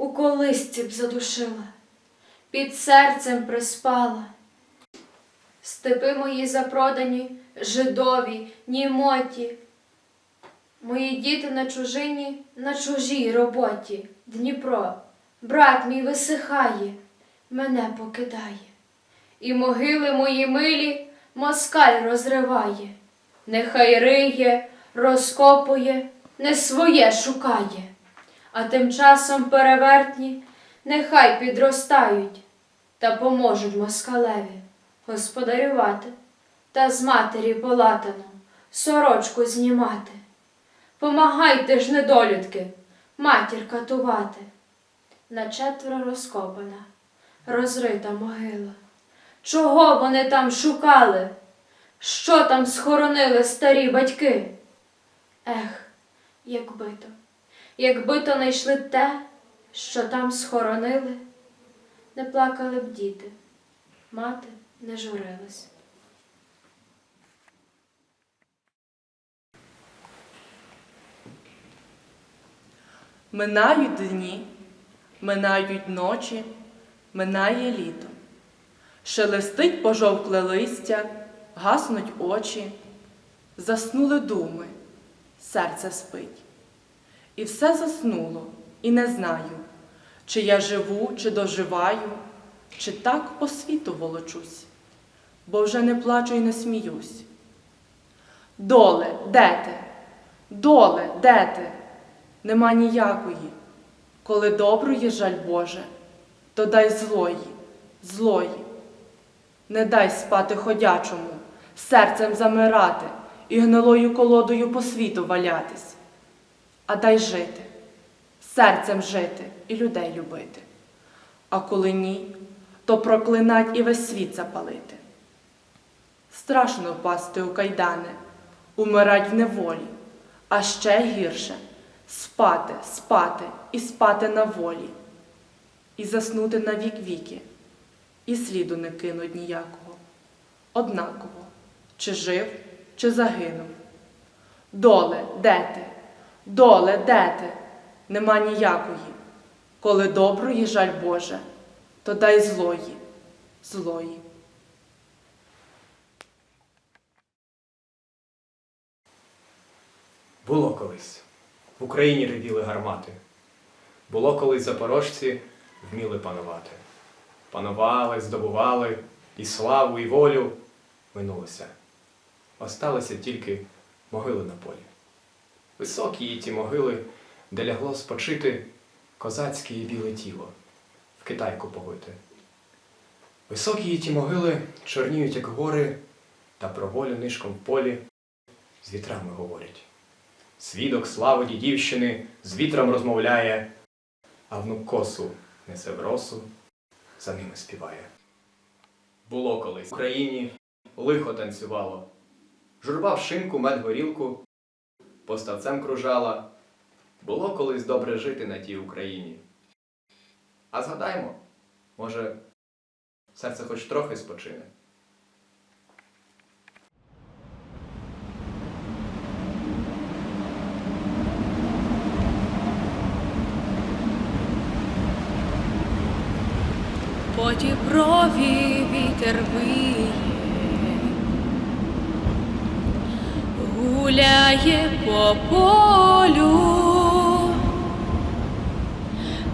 у колисці б задушила, під серцем приспала. Степи мої запродані, жидові, німоті. Мої діти на чужині, на чужій роботі. Дніпро, брат мій висихає, мене покидає. І могили мої милі москаль розриває. Нехай риє, розкопує, не своє шукає. А тим часом перевертні нехай підростають та поможуть москалеві господарювати та з матері полатану сорочку знімати. Помагайте ж, недолюдки, матір катувати. На четверо розкопана, розрита могила. Чого вони там шукали? Що там схоронили старі батьки? Ех, якби то, якби то знайшли те, що там схоронили, не плакали б діти, мати не журилась. Минають дні, минають ночі, минає літо. Шелестить пожовкле листя, гаснуть очі, заснули думи, серце спить. І все заснуло, і не знаю, чи я живу, чи доживаю, чи так по світу волочусь, бо вже не плачу і не сміюсь. Доле, де ти? Доле, де ти? Нема ніякої. Коли доброї жаль Боже, то дай злої, злої. Не дай спати ходячому, серцем замирати і гнилою колодою по світу валятись, а дай жити, серцем жити і людей любити. А коли ні, то проклинать і весь світ запалити. Страшно впасти у кайдани, умирать в неволі, а ще гірше спати, спати і спати на волі, і заснути на вік віки, і сліду не кинуть ніякого, однаково, чи жив, чи загинув. Доле, де ти? Доле, де ти? Нема ніякої. Коли доброї жаль Боже, то дай злої, злої. Було колись. В Україні ревіли гармати. Було колись запорожці вміли панувати. Панували, здобували і славу, і волю минулося. Осталися тільки могили на полі. Високі її ті могили, де лягло спочити козацьке і біле тіло, в Китайку повите. Високі її ті могили чорніють, як гори, та про волю нишком в полі з вітрами говорять. Свідок слави дідівщини з вітром розмовляє, а внук косу несе в росу, за ними співає. Було колись в Україні лихо танцювало, журба в шинку, мед горілку, поставцем кружала. Було колись добре жити на тій Україні. А згадаймо, може, серце хоч трохи спочине. По Діброві вітер виє, гуляє по полю,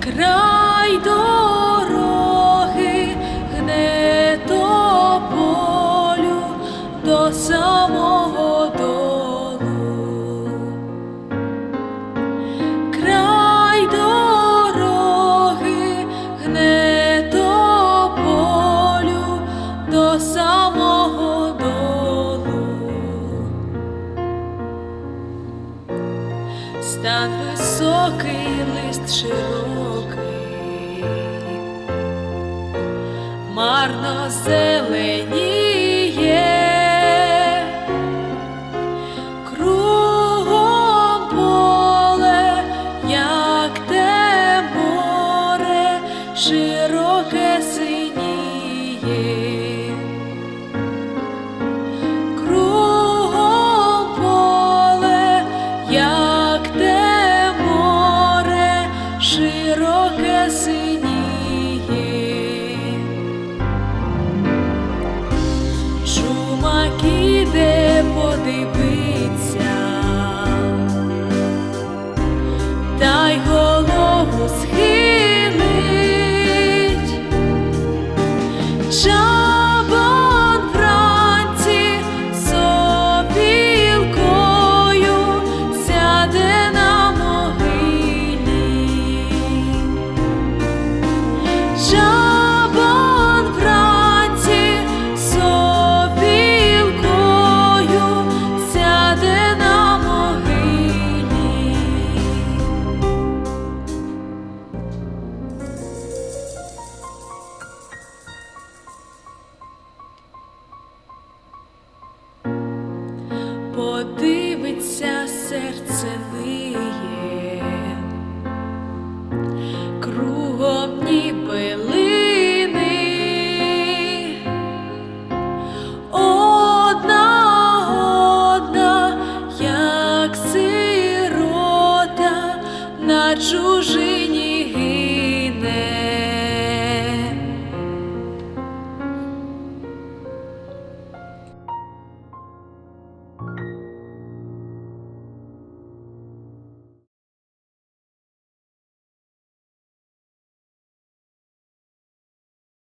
край дороги гне тополю до самого марно зеленіє, подивиться, та голову схилить. Подивиться серце ниє,